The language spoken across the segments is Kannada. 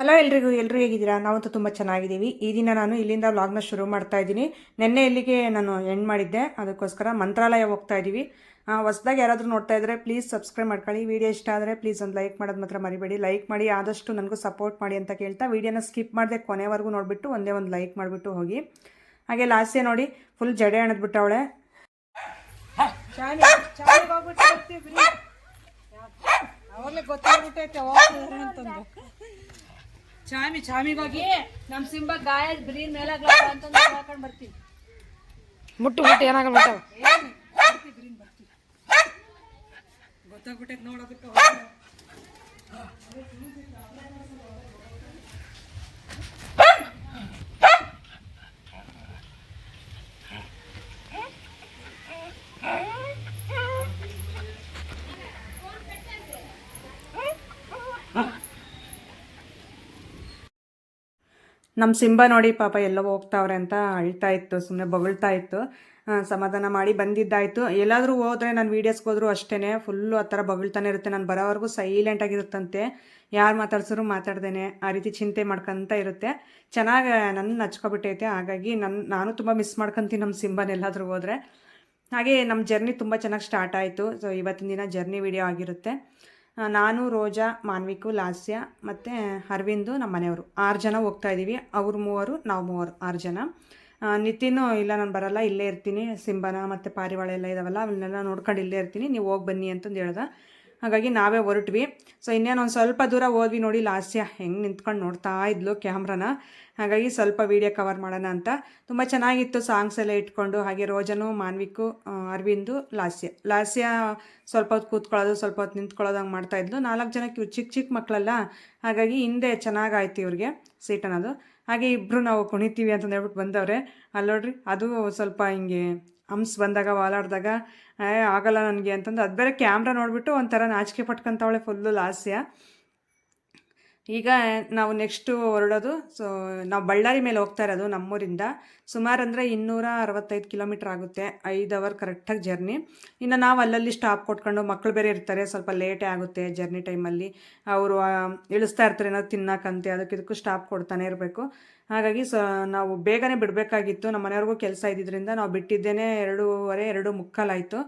ಹಲೋ ಎಲ್ರಿಗೂ ಎಲ್ಲರೂ ಹೇಗಿದ್ದೀರಾ? ನಾವಂತೂ ತುಂಬ ಚೆನ್ನಾಗಿದ್ದೀವಿ. ಈ ದಿನ ನಾನು ಇಲ್ಲಿಂದ ವ್ಲಾಗ್ನ ಶುರು ಮಾಡ್ತಾ ಇದ್ದೀನಿ. ನಿನ್ನೆ ಇಲ್ಲಿಗೆ ನಾನು ಎಂಡ್ ಮಾಡಿದ್ದೆ. ಅದಕ್ಕೋಸ್ಕರ ಮಂತ್ರಾಲಯ ಹೋಗ್ತಾ ಇದ್ದೀವಿ. ಹೊಸದಾಗಿ ಯಾರಾದರೂ ನೋಡ್ತಾ ಇದ್ದರೆ ಪ್ಲೀಸ್ ಸಬ್ಸ್ಕ್ರೈಬ್ ಮಾಡ್ಕೊಳ್ಳಿ. ವಿಡಿಯೋ ಇಷ್ಟ ಆದರೆ ಪ್ಲೀಸ್ ಒಂದು ಲೈಕ್ ಮಾಡೋದು ಮಾತ್ರ ಮರಿಬೇಡಿ. ಲೈಕ್ ಮಾಡಿ, ಆದಷ್ಟು ನನಗೂ ಸಪೋರ್ಟ್ ಮಾಡಿ ಅಂತ ಕೇಳ್ತಾ ವಿಡಿಯೋನ ಸ್ಕಿಪ್ ಮಾಡಿದೆ ಕೊನೆವರೆಗೂ ನೋಡಿಬಿಟ್ಟು ಒಂದೇ ಒಂದು ಲೈಕ್ ಮಾಡಿಬಿಟ್ಟು ಹೋಗಿ. ಹಾಗೆ ಲಾಸ್ಟೇ ನೋಡಿ ಫುಲ್ ಜಡೆ ಅಣದ್ಬಿಟ್ಟು ಅವಳೆ. ಗೊತ್ತಾಗ್ಬಿಟ್ಟೈತೆ ಅಂತಂದು. ಚಾಮಿ ಚಾಮಿಗೋಗಿ ನಮ್ಮ ಸಿಂಬ ಗಾಯ ಬ್ರೀನ್ ಮೇಲೆ ಅಂತಂದು ಹಾಕೊಂಡು ಬರ್ತೀವಿ ಮುಟ್ಟು ಮುಟ್ಟು ಏನಾಗಲ್ಲ ಮುಟ್ಟ. ಗೊತ್ತಾಗ್ಬಿಟ್ಟೈತೆ ನೋಡೋದಕ್ಕೆ ನಮ್ಮ ಸಿಂಬ ನೋಡಿ ಪಾಪ ಎಲ್ಲೋ ಹೋಗ್ತಾವ್ರೆ ಅಂತ ಅಳ್ತಾ ಇತ್ತು ಸುಮ್ಮನೆ ಬೊಗಳ್ತಾ ಇತ್ತು. ಸಮಾಧಾನ ಮಾಡಿ ಬಂದಿದ್ದಾಯಿತು. ಎಲ್ಲಾದರೂ ಹೋದ್ರೆ ನಾನು ವೀಡಿಯೋಸ್ಗೆ ಹೋದ್ರೂ ಅಷ್ಟೇ ಫುಲ್ಲು ಆ ಥರ ಬಗಳ್ತಾನೆ ಇರುತ್ತೆ. ನಾನು ಬರೋವರೆಗೂ ಸೈಲೆಂಟಾಗಿರುತ್ತಂತೆ ಯಾರು ಮಾತಾಡ್ಸಿದ್ರು ಮಾತಾಡ್ದೇನೆ. ಆ ರೀತಿ ಚಿಂತೆ ಮಾಡ್ಕೊಂತ ಇರುತ್ತೆ. ಚೆನ್ನಾಗಿ ನನ್ನ ನಚ್ಕೊಬಿಟ್ಟೈತೆ. ಹಾಗಾಗಿ ನನ್ನ ನಾನು ತುಂಬ ಮಿಸ್ ಮಾಡ್ಕೊಂತೀನಿ ನಮ್ಮ ಸಿಂಬನ ಎಲ್ಲಾದರೂ ಹೋದರೆ. ಹಾಗೆ ನಮ್ಮ ಜರ್ನಿ ತುಂಬ ಚೆನ್ನಾಗಿ ಸ್ಟಾರ್ಟ್ ಆಯಿತು. ಸೊ ಇವತ್ತಿನ ದಿನ ಜರ್ನಿ ವಿಡಿಯೋ ಆಗಿರುತ್ತೆ. ನಾನು ರೋಜಾ ಮಾನ್ವಿಕು ಲಾಸ್ಯ ಮತ್ತು ಅರವಿಂದು ನಮ್ಮ ಮನೆಯವರು ಆರು ಜನ ಹೋಗ್ತಾ ಇದ್ದೀವಿ ಅವ್ರು ಮೂವರು ನಾವು ಮೂವರು ಆರು ಜನ. ಆ, ಇಲ್ಲ ನಾನು ಬರಲ್ಲ ಇಲ್ಲೇ ಇರ್ತೀನಿ. ಸಿಂಬನ ಮತ್ತು ಪಾರಿವಾಳ ಎಲ್ಲ ಇದಾವಲ್ಲ ಅವನ್ನೆಲ್ಲ ನೋಡ್ಕೊಂಡು ಇಲ್ಲೇ ಇರ್ತೀನಿ. ನೀವು ಹೋಗಿ ಬನ್ನಿ ಅಂತಂದು ಹೇಳ್ದೆ. ಹಾಗಾಗಿ ನಾವೇ ಹೊರಟ್ವಿ. ಸೊ ಇನ್ನೇನು ಒಂದು ಸ್ವಲ್ಪ ದೂರ ಹೋದ್ವಿ ನೋಡಿ, ಲಾಸ್ಯ ಹೆಂಗೆ ನಿಂತ್ಕೊಂಡು ನೋಡ್ತಾ ಇದ್ಲು ಕ್ಯಾಮ್ರಾನ. ಹಾಗಾಗಿ ಸ್ವಲ್ಪ ವೀಡಿಯೋ ಕವರ್ ಮಾಡೋಣ ಅಂತ. ತುಂಬ ಚೆನ್ನಾಗಿತ್ತು ಸಾಂಗ್ಸ್ ಎಲ್ಲ ಇಟ್ಕೊಂಡು, ಹಾಗೆ ರೋಜನು, ಮಾನ್ವಿಕು ಅರವಿಂದು, ಲಾಸ್ಯ. ಲಾಸ್ಯ ಸ್ವಲ್ಪ ಹೊತ್ತು ಕೂತ್ಕೊಳ್ಳೋದು, ಸ್ವಲ್ಪ ಹೊತ್ತು ನಿಂತ್ಕೊಳ್ಳೋದು ಹಂಗೆ ಮಾಡ್ತಾಯಿದ್ಲು ನಾಲ್ಕು ಜನಕ್ಕೆ ಇವ್ರು ಚಿಕ್ಕ ಚಿಕ್ಕ ಮಕ್ಕಳಲ್ಲ ಹಾಗಾಗಿ ಹಿಂದೆ ಚೆನ್ನಾಗಾಯ್ತು ಇವ್ರಿಗೆ ಸೀಟ್ ಅನ್ನೋದು. ಹಾಗೆ ಇಬ್ಬರು ನಾವು ಕುಣಿತೀವಿ ಅಂತಂದು ಹೇಳ್ಬಿಟ್ಟು ಬಂದವ್ರೆ. ಅಲ್ಲೋಡ್ರಿ ಅದು ಸ್ವಲ್ಪ ಹಿಂಗೆ ಹಂಸ್ ಬಂದಾಗ, ವಾಲಾಡ್ದಾಗ ಆಗಲ್ಲ ನನಗೆ ಅಂತಂದು ಅದು ಬೇರೆ ಕ್ಯಾಮ್ರಾ ನೋಡಿಬಿಟ್ಟು ಒಂಥರ ನಾಚಿಕೆ ಪಟ್ಕೊಂತವಳೆ ಫುಲ್ಲು ಲಾಸ್ಯ ಈಗ ನಾವು ನೆಕ್ಸ್ಟು ಹೊರಡೋದು ಸೊ ನಾವು ಬಳ್ಳಾರಿ ಮೇಲೆ ಹೋಗ್ತಾ ಇರೋದು ನಮ್ಮೂರಿಂದ. ಸುಮಾರು ಅಂದರೆ ಇನ್ನೂರ ಅರವತ್ತೈದು ಕಿಲೋಮೀಟ್ರ್ ಆಗುತ್ತೆ, ಐದು ಅವರ್ ಕರೆಕ್ಟಾಗಿ ಜರ್ನಿ ಇನ್ನು ನಾವು ಅಲ್ಲಲ್ಲಿ ಸ್ಟಾಪ್ ಕೊಟ್ಕೊಂಡು ಮಕ್ಕಳು ಬೇರೆ ಇರ್ತಾರೆ, ಸ್ವಲ್ಪ ಲೇಟೇ ಆಗುತ್ತೆ ಜರ್ನಿ ಟೈಮಲ್ಲಿ ಅವರು ಇಳಿಸ್ತಾ ಇರ್ತಾರೆ, ಏನಾದ್ರು ತಿನ್ನಕ್ಕಂತೆ ಅದಕ್ಕೆ ಇದಕ್ಕೂ ಸ್ಟಾಪ್ ಕೊಡ್ತಾನೆ ಇರಬೇಕು. ಹಾಗಾಗಿ ಸೊ, ನಾವು ಬೇಗನೆ ಬಿಡಬೇಕಾಗಿತ್ತು ನಮ್ಮ ಮನೆಯವ್ರಿಗೂ ಕೆಲಸ ಇದ್ದಿದ್ದರಿಂದ ನಾವು ಬಿಟ್ಟಿದ್ದೇನೆ ಎರಡೂವರೆ, ಎರಡು ಮುಕ್ಕಾಲಾಯಿತು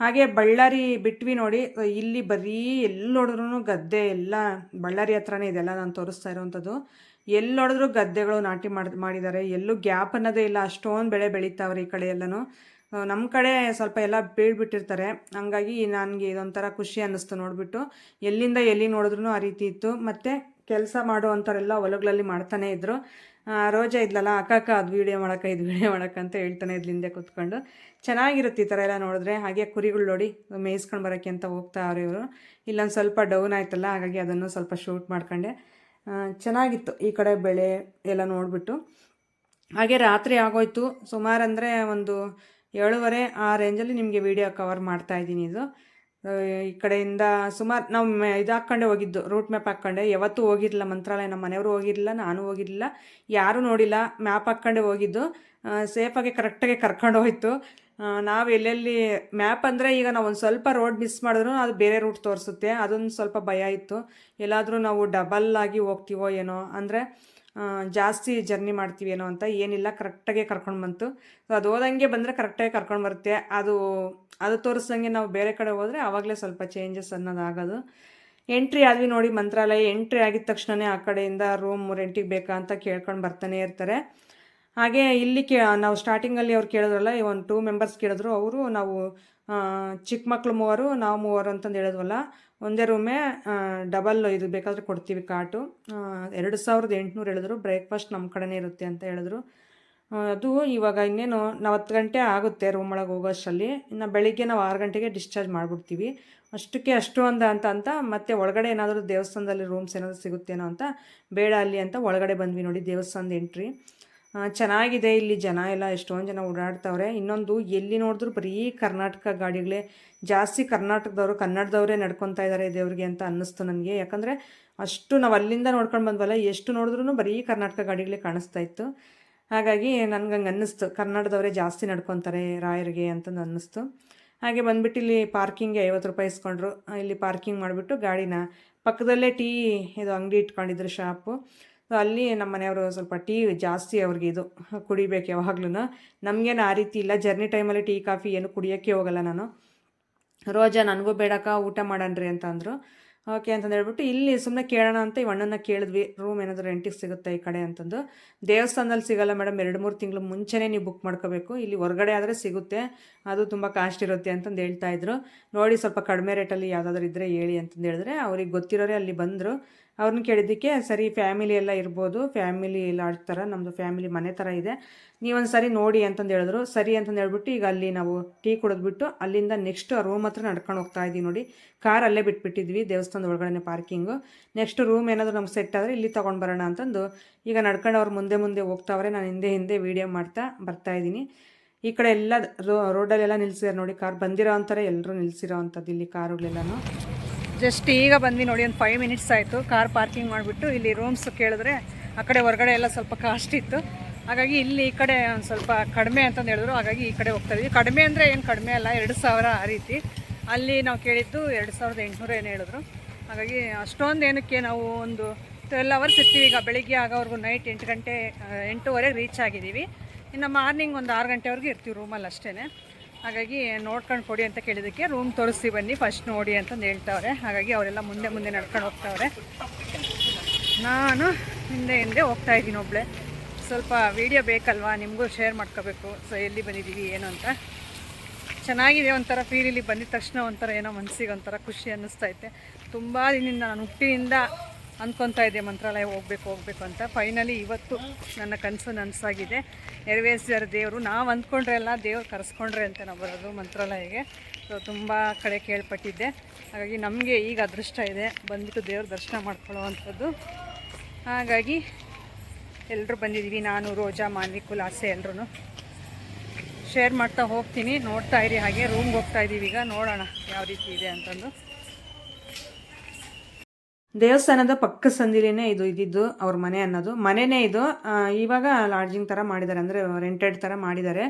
ಹಾಗೆ ಬಳ್ಳಾರಿ ಬಿಟ್ವಿ ನೋಡಿ, ಇಲ್ಲಿ ಬರೀ ಎಲ್ಲಿ ನೋಡಿದ್ರು ಗದ್ದೆ ಎಲ್ಲ, ಬಳ್ಳಾರಿ ಹತ್ರನೇ ಇದೆಲ್ಲ ನಾನು ತೋರಿಸ್ತಾ ಇರೋವಂಥದ್ದು. ಎಲ್ಲಿ ನೋಡಿದ್ರು ಗದ್ದೆಗಳು ನಾಟಿ ಮಾಡಿ, ಮಾಡಿದ್ದಾರೆ. ಎಲ್ಲೂ ಗ್ಯಾಪ್ ಅನ್ನೋದೇ ಇಲ್ಲ. ಅಷ್ಟೊಂದು ಬೆಳೆ ಬೆಳೀತಾವ್ರೆ ಈ ಕಡೆ ಎಲ್ಲನೂ. ನಮ್ಮ ಕಡೆ ಸ್ವಲ್ಪ ಎಲ್ಲ ಬೀಳ್ಬಿಟ್ಟಿರ್ತಾರೆ. ಹಂಗಾಗಿ ನನಗೆ ಇದೊಂಥರ ಖುಷಿ ಅನ್ನಿಸ್ತು ನೋಡಿಬಿಟ್ಟು. ಎಲ್ಲಿಂದ ಎಲ್ಲಿ ನೋಡಿದ್ರು ಆ ರೀತಿ ಇತ್ತು. ಮತ್ತು ಕೆಲಸ ಮಾಡುವಂಥವರೆಲ್ಲ ಹೊಲಗಳಲ್ಲಿ ಮಾಡ್ತಾನೆ ಇದ್ದರು ರೋಜಾ ಇದ್ಲಲ್ಲ, ಅಕ್ಕ ಅದು ವೀಡಿಯೋ ಮಾಡೋಕೆ ಇದು ವೀಡಿಯೋ ಮಾಡೋಕ್ಕಂತ ಹೇಳ್ತಾನೆ ಇದ್ಲಿಂದೆ ಕೂತ್ಕೊಂಡು. ಚೆನ್ನಾಗಿರುತ್ತೆ ಈ ಥರ ಎಲ್ಲ ನೋಡಿದ್ರೆ. ಹಾಗೆ ಕುರಿಗಳು ನೋಡಿ, ಮೇಯಿಸ್ಕೊಂಡು ಬರೋಕ್ಕೆ ಅಂತ ಹೋಗ್ತಾ ಇವರು ಇವರು. ಇಲ್ಲೊಂದು ಸ್ವಲ್ಪ ಡೌನ್ ಆಯ್ತಲ್ಲ, ಹಾಗಾಗಿ ಅದನ್ನು ಸ್ವಲ್ಪ ಶೂಟ್ ಮಾಡ್ಕೊಂಡೆ. ಚೆನ್ನಾಗಿತ್ತು ಈ ಕಡೆ ಬೆಳೆ ಎಲ್ಲ ನೋಡಿಬಿಟ್ಟು. ಹಾಗೆ ರಾತ್ರಿ ಆಗೋಯ್ತು. ಸುಮಾರು ಅಂದರೆ ಒಂದು ಏಳುವರೆ, ಆ ರೇಂಜಲ್ಲಿ ನಿಮಗೆ ವಿಡಿಯೋ ಕವರ್ ಮಾಡ್ತಾ ಇದ್ದೀನಿ ಇದು. ಈ ಕಡೆಯಿಂದ ಸುಮಾರು, ನಾವು ಮೆ- ಇದು ಹಾಕ್ಕೊಂಡೆ ಹೋಗಿದ್ದು ರೂಟ್ ಮ್ಯಾಪ್ ಹಾಕ್ಕೊಂಡೆ. ಯಾವತ್ತೂ ಹೋಗಿರಲಿಲ್ಲ, ಮಂತ್ರಾಲಯ ನಮ್ಮ ಮನೆಯವರು ಹೋಗಿರಲಿಲ್ಲ, ನಾನು ಹೋಗಿರಲಿಲ್ಲ. ಯಾರೂ ನೋಡಿಲ್ಲ ಮ್ಯಾಪ್ ಹಾಕ್ಕೊಂಡೆ ಹೋಗಿದ್ದು. ಸೇಫಾಗಿ ಕರೆಕ್ಟಾಗಿ ಕರ್ಕೊಂಡು ಹೋಯ್ತು. ನಾವು ಎಲ್ಲೆಲ್ಲಿ ಮ್ಯಾಪ್ ಅಂದರೆ ಈಗ ನಾವು ಒಂದು ಸ್ವಲ್ಪ ರೋಡ್ ಮಿಸ್ ಮಾಡಿದ್ರು ಅದು ಬೇರೆ ರೂಟ್ ತೋರಿಸುತ್ತೆ. ಅದೊಂದು ಸ್ವಲ್ಪ ಭಯ ಇತ್ತು. ಎಲ್ಲಾದರೂ ನಾವು ಡಬಲ್ ಆಗಿ ಹೋಗ್ತೀವೋ ಏನೋ ಅಂದರೆ ಜಾಸ್ತಿ ಜರ್ನಿ ಮಾಡ್ತೀವಿ ಏನೋ ಅಂತ ಏನಿಲ್ಲ ಕರೆಕ್ಟಾಗೆ ಕರ್ಕೊಂಡು ಬಂತು. ಸೊ ಅದು ಹೋದಂಗೆ ಬಂದರೆ ಕರೆಕ್ಟಾಗಿ ಕರ್ಕೊಂಡು ಬರುತ್ತೆ. ಅದು ಅದು ತೋರಿಸ್ದಂಗೆ ನಾವು ಬೇರೆ ಕಡೆ ಹೋದರೆ ಆವಾಗಲೇ ಸ್ವಲ್ಪ ಚೇಂಜಸ್ ಅನ್ನೋದು ಆಗೋದು ಎಂಟ್ರಿ ಆದ್ವಿ ನೋಡಿ ಮಂತ್ರಾಲಯ ಎಂಟ್ರಿ ಆಗಿದ ತಕ್ಷಣವೇ ಆ ಕಡೆಯಿಂದ ರೂಮ್ ರೆಂಟಿಗೆ ಬೇಕಾ ಅಂತ ಕೇಳ್ಕೊಂಡು ಬರ್ತಾನೆ ಇರ್ತಾರೆ. ಹಾಗೆ ಇಲ್ಲಿ ಕೇ, ನಾವು ಸ್ಟಾರ್ಟಿಂಗಲ್ಲಿ ಅವ್ರು ಕೇಳಿದ್ರಲ್ಲ, ಈ ಒಂದು ಟೂ ಮೆಂಬರ್ಸ್ ಕೇಳಿದ್ರು, ಅವರು ನಾವು ಚಿಕ್ಕ ಮಕ್ಕಳು ಮೂವರು, ನಾವು ಮೂವರು ಅಂತಂದು ಹೇಳಿದ್ವಲ್ಲ, ಒಂದೇ ರೂಮೇ ಡಬಲ್ ಇದು ಬೇಕಾದರೆ ಕೊಡ್ತೀವಿ ಕಾಟು. ಎರಡು ಸಾವಿರದ ಎಂಟುನೂರು ಹೇಳಿದ್ರು ಬ್ರೇಕ್ಫಾಸ್ಟ್ ನಮ್ಮ ಕಡೆನೇ ಇರುತ್ತೆ ಅಂತ ಹೇಳಿದ್ರು. ಅದು ಇವಾಗ ಇನ್ನೇನು, ನಾವು ಹತ್ತು ಗಂಟೆ ಆಗುತ್ತೆ ರೂಮ್ ಒಳಗೆ ಹೋಗೋಷ್ಟರಲ್ಲಿ, ಇನ್ನು ಬೆಳಿಗ್ಗೆ ನಾವು ಆರು ಗಂಟೆಗೆ ಡಿಸ್ಚಾರ್ಜ್ ಮಾಡಿಬಿಡ್ತೀವಿ. ಅಷ್ಟಕ್ಕೆ ಅಷ್ಟು ಅಂದ ಅಂತ ಅಂತ, ಮತ್ತೆ ಒಳಗಡೆ ಏನಾದರೂ ದೇವಸ್ಥಾನದಲ್ಲಿ ರೂಮ್ಸ್ ಏನಾದರೂ ಸಿಗುತ್ತೇನೋ ಅಂತ, ಬೇಡ ಅಲ್ಲಿ ಅಂತ ಒಳಗಡೆ ಬಂದ್ವಿ ನೋಡಿ ದೇವಸ್ಥಾನದ ಎಂಟ್ರಿ ಚೆನ್ನಾಗಿದೆ ಇಲ್ಲಿ ಜನ ಎಲ್ಲ, ಎಷ್ಟೊಂದು ಜನ ಓಡಾಡ್ತಾವ್ರೆ. ಇನ್ನೊಂದು, ಎಲ್ಲಿ ನೋಡಿದ್ರು ಬರೀ ಕರ್ನಾಟಕ ಗಾಡಿಗಳೇ. ಜಾಸ್ತಿ ಕರ್ನಾಟಕದವರು, ಕನ್ನಡದವರೇ ನಡ್ಕೊತಾ ಇದ್ದಾರೆ ದೇವ್ರಿಗೆ ಅಂತ ಅನ್ನಿಸ್ತು ನನಗೆ. ಯಾಕಂದರೆ ಅಷ್ಟು ನಾವು ಅಲ್ಲಿಂದ ನೋಡ್ಕೊಂಡು ಬಂದ್ವಲ್ಲ, ಎಷ್ಟು ನೋಡಿದ್ರೂ ಬರೀ ಕರ್ನಾಟಕ ಗಾಡಿಗಳೇ ಕಾಣಿಸ್ತಾ ಇತ್ತು. ಹಾಗಾಗಿ ನನಗೆ ಹಂಗೆ ಅನ್ನಿಸ್ತು. ಕನ್ನಡದವರೇ ಜಾಸ್ತಿ ನಡ್ಕೊತಾರೆ ರಾಯರಿಗೆ ಅಂತಂದು ಅನ್ನಿಸ್ತು. ಹಾಗೆ ಬಂದ್ಬಿಟ್ಟು ಇಲ್ಲಿ ಪಾರ್ಕಿಂಗ್ಗೆ ಐವತ್ತು ರೂಪಾಯಿ ಇಸ್ಕೊಂಡ್ರು. ಇಲ್ಲಿ ಪಾರ್ಕಿಂಗ್ ಮಾಡಿಬಿಟ್ಟು ಗಾಡಿನ ಪಕ್ಕದಲ್ಲೇ ಟೀ, ಇದು ಅಂಗಡಿ ಇಟ್ಕೊಂಡಿದ್ರು ಶಾಪು. ಅಲ್ಲಿ ನಮ್ಮ ಮನೆಯವರು ಸ್ವಲ್ಪ ಟೀ ಜಾಸ್ತಿ ಅವ್ರಿಗೆ ಇದು ಕುಡಿಬೇಕು ಯಾವಾಗ್ಲೂ. ನಮಗೇನು ಆ ರೀತಿ ಇಲ್ಲ. ಜರ್ನಿ ಟೈಮಲ್ಲಿ ಟೀ, ಕಾಫಿ ಏನು ಕುಡಿಯೋಕ್ಕೆ ಹೋಗಲ್ಲ ನಾನು. ರೋಜಾ, ನನಗೂ ಬೇಡಕ್ಕ, ಊಟ ಮಾಡಣ್ರಿ ಅಂತ ಅಂದರು. ಓಕೆ ಅಂತಂದು ಹೇಳ್ಬಿಟ್ಟು, ಇಲ್ಲಿ ಸುಮ್ಮನೆ ಕೇಳೋಣ ಅಂತ ಈ ಅಣ್ಣನ ಕೇಳಿದ್ವಿ. ರೂಮ್ ಏನಾದರೂ ರೆಂಟಿಗೆ ಸಿಗುತ್ತೆ ಈ ಕಡೆ? ಅಂತಂದು. ದೇವಸ್ಥಾನದಲ್ಲಿ ಸಿಗಲ್ಲ ಮೇಡಮ್. ಎರಡು, ಮೂರು ತಿಂಗಳು ಮುಂಚೆನೇ ನೀವು ಬುಕ್ ಮಾಡ್ಕೋಬೇಕು. ಇಲ್ಲಿ ಹೊರಗಡೆ ಆದರೆ ಸಿಗುತ್ತೆ. ಅದು ತುಂಬ ಕಾಸ್ಟ್ ಇರುತ್ತೆ ಅಂತಂದು ಹೇಳ್ತಾ ಇದ್ರು. ನೋಡಿ ಸ್ವಲ್ಪ ಕಡಿಮೆ ರೇಟಲ್ಲಿ ಯಾವುದಾದ್ರೂ ಇದ್ದರೆ ಹೇಳಿ ಅಂತಂದು ಹೇಳಿದ್ರೆ, ಅವ್ರಿಗೆ ಗೊತ್ತಿರೋರೆ ಅಲ್ಲಿ ಬಂದರು. ಅವ್ರನ್ನ ಕೇಳಿದ್ದಕ್ಕೆ ಸರಿ ಫ್ಯಾಮಿಲಿ ಎಲ್ಲ ಇರ್ಬೋದು, ಫ್ಯಾಮಿಲಿ ಲಾಡ್ಜ್ ಥರ ನಮ್ಮದು ಫ್ಯಾಮಿಲಿ ಮನೆ ಥರ ಇದೆ. ನೀವೊಂದು ಸರಿ ನೋಡಿ ಅಂತಂದು ಹೇಳಿದ್ರು. ಸರಿ ಅಂತಂದು ಹೇಳ್ಬಿಟ್ಟು ಈಗ ಅಲ್ಲಿ ನಾವು ಟೀ ಕುಡಿದ್ಬಿಟ್ಟು ಅಲ್ಲಿಂದ ನೆಕ್ಸ್ಟ್ ರೂಮ್ ಹತ್ರ ನಡ್ಕೊಂಡು ಹೋಗ್ತಾ ಇದ್ದೀವಿ ನೋಡಿ. ಕಾರ್ ಅಲ್ಲೇ ಬಿಟ್ಬಿಟ್ಟಿದ್ವಿ ದೇವಸ್ಥಾನದ ಒಳಗಡೆ ಪಾರ್ಕಿಂಗು ನೆಕ್ಸ್ಟ್ ರೂಮ್ ಏನಾದರೂ ನಮ್ಗೆ ಸೆಟ್ ಆದರೆ ಇಲ್ಲಿ ತೊಗೊಂಡು ಬರೋಣ ಅಂತಂದು ಈಗ ನಡ್ಕೊಂಡು ಅವ್ರು ಮುಂದೆ ಮುಂದೆ ಹೋಗ್ತಾವ್ರೆ. ನಾನು ಹಿಂದೆ ಹಿಂದೆ ವೀಡಿಯೋ ಮಾಡ್ತಾ ಬರ್ತಾ ಇದ್ದೀನಿ. ಈ ಕಡೆ ಎಲ್ಲ ರೋಡಲ್ಲೆಲ್ಲ ನಿಲ್ಸಿದ್ದಾರೆ ನೋಡಿ. ಕಾರ್ ಬಂದಿರೋ ಅಂತಾರೆ ಎಲ್ಲರೂ ನಿಲ್ಸಿರೋ ಅಂಥದ್ದು ಇಲ್ಲಿ ಕಾರುಗಳೆಲ್ಲನೂ ಜಸ್ಟ್ ಈಗ ಬಂದ್ವಿ ನೋಡಿ, ಒಂದು ಫೈವ್ ಮಿನಿಟ್ಸ್ ಆಯಿತು. ಕಾರ್ ಪಾರ್ಕಿಂಗ್ ಮಾಡಿಬಿಟ್ಟು ಇಲ್ಲಿ ರೂಮ್ಸ್ ಕೇಳಿದ್ರೆ ಆ ಕಡೆ ಹೊರಗಡೆ ಎಲ್ಲ ಸ್ವಲ್ಪ ಕಾಸ್ಟ್ ಇತ್ತು. ಹಾಗಾಗಿ ಇಲ್ಲಿ ಈ ಕಡೆ ಒಂದು ಸ್ವಲ್ಪ ಕಡಿಮೆ ಅಂತಂದು ಹೇಳಿದ್ರು. ಹಾಗಾಗಿ ಈ ಕಡೆ ಹೋಗ್ತಾ ಇದ್ವಿ. ಕಡಿಮೆ ಅಂದರೆ ಏನು ಕಡಿಮೆ ಅಲ್ಲ, ಎರಡು ಸಾವಿರ ಆ ರೀತಿ. ಅಲ್ಲಿ ನಾವು ಕೇಳಿದ್ದು ಎರಡು ಸಾವಿರದ ಎಂಟುನೂರು ಏನು ಹೇಳಿದ್ರು. ಹಾಗಾಗಿ ಅಷ್ಟೊಂದು ಏನಕ್ಕೆ ನಾವು ಒಂದು ಟ್ವೆಲ್ ಅವರ್ಸ್ ಇರ್ತೀವಿ. ಈಗ ಬೆಳಿಗ್ಗೆ ಆಗೋವರೆಗೂ ನೈಟ್ ಎಂಟು ಗಂಟೆ ಎಂಟೂವರೆಗೆ ರೀಚ್ ಆಗಿದ್ದೀವಿ. ಇನ್ನು ಮಾರ್ನಿಂಗ್ ಒಂದು ಆರು ಗಂಟೆವರೆಗೂ ಇರ್ತೀವಿ ರೂಮಲ್ಲಿ ಅಷ್ಟೇ ಹಾಗಾಗಿ ನೋಡ್ಕೊಂಡು ಕೊಡಿ ಅಂತ ಕೇಳಿದ್ದಕ್ಕೆ ರೂಮ್ ತೋರಿಸಿ ಬನ್ನಿ ಫಸ್ಟ್ ನೋಡಿ ಅಂತಂದು ಹೇಳ್ತಾವ್ರೆ. ಹಾಗಾಗಿ ಅವರೆಲ್ಲ ಮುಂದೆ ಮುಂದೆ ನಡ್ಕೊಂಡು ಹೋಗ್ತಾವ್ರೆ. ನಾನು ಹಿಂದೆ ಹಿಂದೆ ಹೋಗ್ತಾ ಇದ್ದೀನಿ ಒಬ್ಳೆ. ಸ್ವಲ್ಪ ವೀಡಿಯೋ ಬೇಕಲ್ವಾ? ನಿಮಗೂ ಶೇರ್ ಮಾಡ್ಕೋಬೇಕು. ಸೊ ಎಲ್ಲಿ ಬಂದಿದ್ದೀವಿ, ಏನು ಅಂತ. ಚೆನ್ನಾಗಿದೆ ಒಂಥರ ಫೀಲ್ ಇಲ್ಲಿ ಬಂದಿದ ತಕ್ಷಣ ಒಂಥರ ಏನೋ ಮನಸ್ಸಿಗೆ ಒಂಥರ ಖುಷಿ ಅನ್ನಿಸ್ತೈತೆ ತುಂಬ ದಿನದಿಂದ, ನಾನು ಹುಟ್ಟಿನಿಂದ ಅಂದ್ಕೊತಾ ಇದೆ ಮಂತ್ರಾಲಯ ಹೋಗ್ಬೇಕು ಹೋಗ್ಬೇಕು ಅಂತ. ಫೈನಲಿ ಇವತ್ತು ನನ್ನ ಕನಸು ನನಸಾಗಿದೆ. ನೆರವೇರಿಸಿದ್ದಾರೆ ದೇವರು. ನಾವು ಅಂದ್ಕೊಂಡ್ರೆ ಅಲ್ಲ, ದೇವ್ರು ಕರೆಸ್ಕೊಂಡ್ರೆ ಅಂತ ನಾವು ಬರೋದು ಮಂತ್ರಾಲಯಕ್ಕೆ. ಸೊ ತುಂಬ ಕಡೆ ಕೇಳ್ಪಟ್ಟಿದ್ದೆ. ಹಾಗಾಗಿ ನಮಗೆ ಈಗ ಅದೃಷ್ಟ ಇದೆ. ಬಂದ್ಬಿಟ್ಟು ದೇವ್ರ ದರ್ಶನ ಮಾಡ್ಕೊಳ್ಳೋ ಅಂಥದ್ದು ಹಾಗಾಗಿ ಎಲ್ಲರೂ ಬಂದಿದ್ದೀವಿ. ನಾನು, ರೋಜಾ ಮಾನ್ವಿ ಕುಲಾಸೆ ಎಲ್ಲರೂ ಶೇರ್ ಮಾಡ್ತಾ ಹೋಗ್ತೀನಿ. ನೋಡ್ತಾ ಇರಿ ಹಾಗೆ. ರೂಮ್ಗೆ ಹೋಗ್ತಾ ಇದ್ದೀವಿ ಈಗ. ನೋಡೋಣ ಯಾವ ರೀತಿ ಇದೆ ಅಂತಂದು. ದೇವಸ್ಥಾನದ ಪಕ್ಕ ಸಂದಿಲೇನೆ ಇದು ಇದ್ದಿದ್ದು ಅವ್ರ ಮನೆ ಅನ್ನೋದು. ಮನೆನೇ ಇದು. ಇವಾಗ ಲಾಡ್ಜಿಂಗ್ ಥರ ಮಾಡಿದ್ದಾರೆ. ಅಂದರೆ ರೆಂಟೆಡ್ ಥರ ಮಾಡಿದ್ದಾರೆ.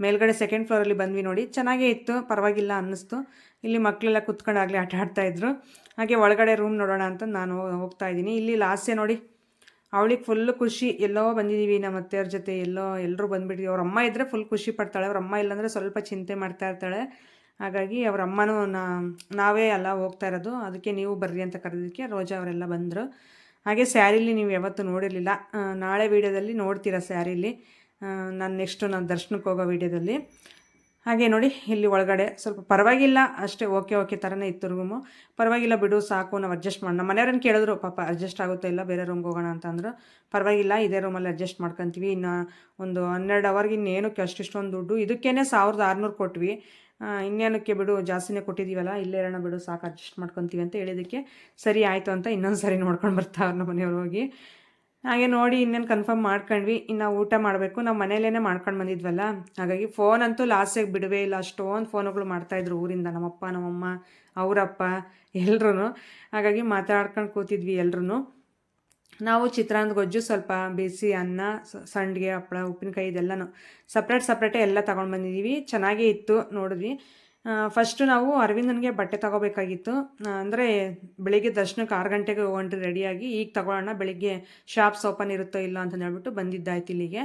ಮೇಲ್ಗಡೆ ಸೆಕೆಂಡ್ ಫ್ಲೋರಲ್ಲಿ ಬಂದ್ವಿ ನೋಡಿ. ಚೆನ್ನಾಗೇ ಇತ್ತು. ಪರವಾಗಿಲ್ಲ ಅನ್ನಿಸ್ತು. ಇಲ್ಲಿ ಮಕ್ಕಳೆಲ್ಲ ಕುತ್ಕೊಂಡು ಆಗಲೇ ಆಟ ಆಡ್ತಾ ಇದ್ರು. ಹಾಗೆ ಒಳಗಡೆ ರೂಮ್ ನೋಡೋಣ ಅಂತ ನಾನು ಹೋಗ್ತಾ ಇದ್ದೀನಿ. ಇಲ್ಲಿ ಲಾಸ್ಟೇ ನೋಡಿ. ಅವಳಿಗೆ ಫುಲ್ ಖುಷಿ. ಎಲ್ಲೋ ಬಂದಿದ್ದೀವಿ ನಮ್ಮ ಅತ್ತೆಯವ್ರ ಜೊತೆ. ಎಲ್ಲೋ ಎಲ್ಲರೂ ಬಂದ್ಬಿಟ್ಟಿದ್ವಿ. ಅವ್ರ ಅಮ್ಮ ಇದ್ದರೆ ಫುಲ್ ಖುಷಿ ಪಡ್ತಾಳೆ. ಅವ್ರ ಅಮ್ಮ ಇಲ್ಲಾಂದರೆ ಸ್ವಲ್ಪ ಚಿಂತೆ ಮಾಡ್ತಾ ಇರ್ತಾಳೆ. ಹಾಗಾಗಿ ಅವ್ರ ಅಮ್ಮನೂ ನಾವೇ ಅಲ್ಲ ಹೋಗ್ತಾ ಇರೋದು. ಅದಕ್ಕೆ ನೀವು ಬರ್ರಿ ಅಂತ ಕರೆದಕ್ಕೆ ರೋಜಾ ಅವರೆಲ್ಲ ಬಂದರು. ಹಾಗೆ ಸ್ಯಾರಿಲಿ ನೀವು ಯಾವತ್ತೂ ನೋಡಿರಲಿಲ್ಲ. ನಾಳೆ ವೀಡಿಯೋದಲ್ಲಿ ನೋಡ್ತೀರಾ ಸ್ಯಾರಿಲಿ. ನಾನು ನೆಕ್ಸ್ಟು ನಾನು ದರ್ಶನಕ್ಕೆ ಹೋಗೋ ವೀಡಿಯೋದಲ್ಲಿ. ಹಾಗೆ ನೋಡಿ, ಇಲ್ಲಿ ಒಳಗಡೆ ಸ್ವಲ್ಪ ಪರವಾಗಿಲ್ಲ. ಅಷ್ಟೇ ಓಕೆ ಓಕೆ ಥರನೇ ಇತ್ತು ರೂಮು. ಪರವಾಗಿಲ್ಲ ಬಿಡು, ಸಾಕು, ನಾವು ಅಡ್ಜಸ್ಟ್ ಮಾಡೋಣ ಮನೆಯವ್ರನ್ನ ಕೇಳಿದ್ರು, ಪಾಪ ಅಡ್ಜಸ್ಟ್ ಆಗುತ್ತೋ ಇಲ್ಲ ಬೇರೆ ರೂಮ್ಗೆ ಹೋಗೋಣ ಅಂತಂದ್ರು ಪರವಾಗಿಲ್ಲ, ಇದೇ ರೂಮಲ್ಲಿ ಅಡ್ಜಸ್ಟ್ ಮಾಡ್ಕೊತೀವಿ. ಇನ್ನು ಒಂದು ಹನ್ನೆರಡು ಅವರ್ಗೆ ಇನ್ನೇನಕ್ಕೆ ಅಷ್ಟಿಷ್ಟೊಂದು ದುಡ್ಡು. ಇದಕ್ಕೇ ಸಾವಿರದ ಆರುನೂರು ಕೊಟ್ವಿ. ಇನ್ನೇನಕ್ಕೆ ಬಿಡು, ಜಾಸ್ತಿನೇ ಕೊಟ್ಟಿದ್ದೀವಲ್ಲ ಇಲ್ಲೇ ಇರೋಣ ಬಿಡು, ಸಾಕು ಅಡ್ಜಸ್ಟ್ ಮಾಡ್ಕೊತೀವಿ ಅಂತ ಹೇಳಿದ್ದಕ್ಕೆ ಸರಿ ಆಯಿತು ಅಂತ ಇನ್ನೊಂದು ಸರಿ ನೋಡ್ಕೊಂಡು ಬರ್ತಾವ್ರು ನಮ್ಮ ಮನೆಯವ್ರು ಹೋಗಿ. ಹಾಗೆ ನೋಡಿ, ಇನ್ನೇನು ಕನ್ಫರ್ಮ್ ಮಾಡ್ಕೊಂಡ್ವಿ. ಇನ್ನು ಊಟ ಮಾಡಬೇಕು. ನಾವು ಮನೇಲೇ ಮಾಡ್ಕೊಂಡು ಬಂದಿದ್ವಲ್ಲ. ಹಾಗಾಗಿ ಫೋನ್ ಅಂತೂ ಲಾಸ್ಟಿಗೆ ಬಿಡುವೇ ಇಲ್ಲ. ಅಷ್ಟೊಂದು ಫೋನುಗಳು ಮಾಡ್ತಾಯಿದ್ರು ಊರಿಂದ. ನಮ್ಮಪ್ಪ, ನಮ್ಮಮ್ಮ, ಅವರಪ್ಪ ಎಲ್ಲರೂ ಹಾಗಾಗಿ ಮಾತಾಡ್ಕೊಂಡು ಕೂತಿದ್ವಿ ಎಲ್ರೂ ನಾವು ಚಿತ್ರಾನ್ನದ ಗೊಜ್ಜು ಸ್ವಲ್ಪ ಬೇಸಿ ಅನ್ನ ಸಂಡಿಗೆ, ಹಪ್ಪಳ, ಉಪ್ಪಿನಕಾಯಿ ಇದೆಲ್ಲನೂ ಸಪ್ರೇಟ್ ಸಪ್ರೇಟೇ ಎಲ್ಲ ತೊಗೊಂಡು ಬಂದಿದ್ದೀವಿ ಚೆನ್ನಾಗೇ ಇತ್ತು ನೋಡಿದ್ವಿ. ಫಸ್ಟು ನಾವು ಅರವಿಂದನಿಗೆ ಬಟ್ಟೆ ತಗೋಬೇಕಾಗಿತ್ತು. ಅಂದರೆ ಬೆಳಿಗ್ಗೆ ದರ್ಶನಕ್ಕೆ ಆರು ಗಂಟೆಗೆ ಹೋಗೊಂಡ್ರಿ ರೆಡಿಯಾಗಿ ಈಗ ತಗೊಳ್ಳೋಣ, ಬೆಳಿಗ್ಗೆ ಶಾಪ್ಸ್ ಓಪನ್ ಇರುತ್ತೋ ಇಲ್ಲೋ ಅಂತ ಹೇಳ್ಬಿಟ್ಟು ಬಂದಿದ್ದಾಯ್ತು ಇಲ್ಲಿಗೆ.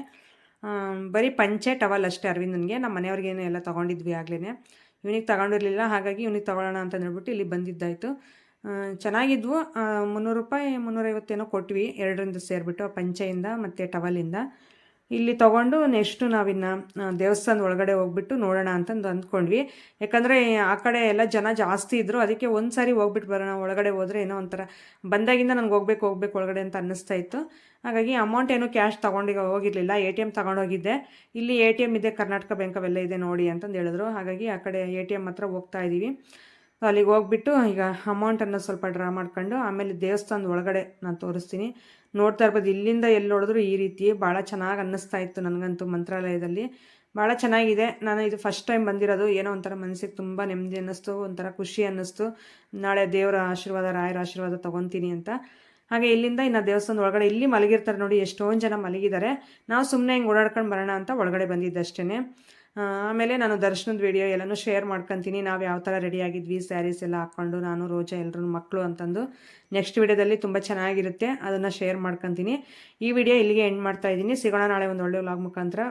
ಬರೀ ಪಂಚೆ ಟವಲ್ ಅಷ್ಟೇ ಅರವಿಂದನಿಗೆ. ನಮ್ಮ ಮನೆಯವ್ರಿಗೇನು ಎಲ್ಲ ತೊಗೊಂಡಿದ್ವಿ ಆಗಲೇ ಇವನಿಗೆ ತಗೊಂಡಿರಲಿಲ್ಲ, ಹಾಗಾಗಿ ಇವನಿಗೆ ತಗೊಳ್ಳೋಣ ಅಂತ ಹೇಳ್ಬಿಟ್ಟು ಇಲ್ಲಿ ಬಂದಿದ್ದಾಯಿತು. ಚೆನ್ನಾಗಿದ್ವು. ಮುನ್ನೂರು ರೂಪಾಯಿ, ಮುನ್ನೂರೈವತ್ತೇನೋ ಕೊಟ್ವಿ. ಎರಡರಿಂದ ಸೇರಿಬಿಟ್ಟು ಪಂಚೆಯಿಂದ ಮತ್ತು ಟವಲಿಂದ. ಇಲ್ಲಿ ತೊಗೊಂಡು ನೆಕ್ಸ್ಟು ನಾವಿನ್ನು ದೇವಸ್ಥಾನದ ಒಳಗಡೆ ಹೋಗ್ಬಿಟ್ಟು ನೋಡೋಣ ಅಂತಂದು ಅಂದ್ಕೊಂಡ್ವಿ. ಯಾಕಂದರೆ ಆ ಕಡೆ ಎಲ್ಲ ಜನ ಜಾಸ್ತಿ ಇದ್ದರು ಅದಕ್ಕೆ ಒಂದು ಸಾರಿ ಹೋಗ್ಬಿಟ್ಟು ಬರೋಣ, ಒಳಗಡೆ ಹೋದರೆ ಏನೋ ಒಂಥರ ಬಂದಾಗಿಂದ ನನಗೆ ಹೋಗ್ಬೇಕು ಹೋಗ್ಬೇಕು ಒಳಗಡೆ ಅಂತ ಅನ್ನಿಸ್ತಾ ಇತ್ತು. ಹಾಗಾಗಿ ಅಮೌಂಟ್ ಏನೂ ಕ್ಯಾಶ್ ತೊಗೊಂಡಿಗ ಹೋಗಿರಲಿಲ್ಲ. ಎ ಟಿ ಎಂ ತೊಗೊಂಡೋಗಿದ್ದೆ ಇಲ್ಲಿ ಎ ಟಿ ಎಂ ಇದೆ, ಕರ್ನಾಟಕ ಬ್ಯಾಂಕ್ ಅವೆಲ್ಲ ಇದೆ ನೋಡಿ ಅಂತಂದು ಹೇಳಿದ್ರು. ಹಾಗಾಗಿ ಆ ಕಡೆ ಎ ಟಿ ಎಂ ಹತ್ರ ಹೋಗ್ತಾ ಇದ್ದೀವಿ ಅಲ್ಲಿಗೆ ಹೋಗ್ಬಿಟ್ಟು ಈಗ ಅಮೌಂಟನ್ನು ಸ್ವಲ್ಪ ಡ್ರಾ ಮಾಡ್ಕೊಂಡು ಆಮೇಲೆ ದೇವಸ್ಥಾನದ ಒಳಗಡೆ ನಾನು ತೋರಿಸ್ತೀನಿ. ನೋಡ್ತಾ ಇರ್ಬೋದು, ಇಲ್ಲಿಂದ ಎಲ್ಲಿ ನೋಡಿದ್ರು ಈ ರೀತಿ ಭಾಳ ಚೆನ್ನಾಗಿ ಅನ್ನಿಸ್ತಾ ಇತ್ತು ನನಗಂತೂ ಮಂತ್ರಾಲಯದಲ್ಲಿ. ಭಾಳ ಚೆನ್ನಾಗಿದೆ. ನಾನು ಇದು ಫಸ್ಟ್ ಟೈಮ್ ಬಂದಿರೋದು. ಏನೋ ಒಂಥರ ಮನಸ್ಸಿಗೆ ತುಂಬ ನೆಮ್ಮದಿ ಅನ್ನಿಸ್ತು, ಒಂಥರ ಖುಷಿ ಅನ್ನಿಸ್ತು. ನಾಳೆ ದೇವರ ಆಶೀರ್ವಾದ, ರಾಯರ ಆಶೀರ್ವಾದ ತೊಗೊತೀನಿ ಅಂತ. ಹಾಗೆ ಇಲ್ಲಿಂದ ಇನ್ನು ದೇವಸ್ಥಾನದ ಒಳಗಡೆ ಇಲ್ಲಿ ಮಲಗಿರ್ತಾರೆ ನೋಡಿ, ಎಷ್ಟೊಂದು ಜನ ಮಲಗಿದ್ದಾರೆ. ನಾವು ಸುಮ್ಮನೆ ಹಿಂಗೆ ಓಡಾಡ್ಕೊಂಡು ಬರೋಣ ಅಂತ ಒಳಗಡೆ ಬಂದಿದ್ದಷ್ಟೇ ಆಮೇಲೆ ನಾನು ದರ್ಶನದ ವಿಡಿಯೋ ಎಲ್ಲನೂ ಶೇರ್ ಮಾಡ್ಕೊತೀನಿ. ನಾವು ಯಾವ ಥರ ರೆಡಿ ಆಗಿದ್ವಿ ಸ್ಯಾರೀಸ್ ಎಲ್ಲ ಹಾಕ್ಕೊಂಡು ನಾನು, ರೋಜಾ ಎಲ್ಲರೂ ಮಕ್ಕಳು ಅಂತಂದು ನೆಕ್ಸ್ಟ್ ವಿಡಿಯೋದಲ್ಲಿ ತುಂಬ ಚೆನ್ನಾಗಿರುತ್ತೆ. ಅದನ್ನು ಶೇರ್ ಮಾಡ್ಕೊತೀನಿ. ಈ ವಿಡಿಯೋ ಇಲ್ಲಿಗೆ ಎಂಡ್ ಮಾಡ್ತಾ ಇದ್ದೀನಿ. ಸಿಗೋಣ ನಾಳೆ ಒಂದು ಒಳ್ಳೆ ವ್ಲಾಗ್ ಮುಖಾಂತರ.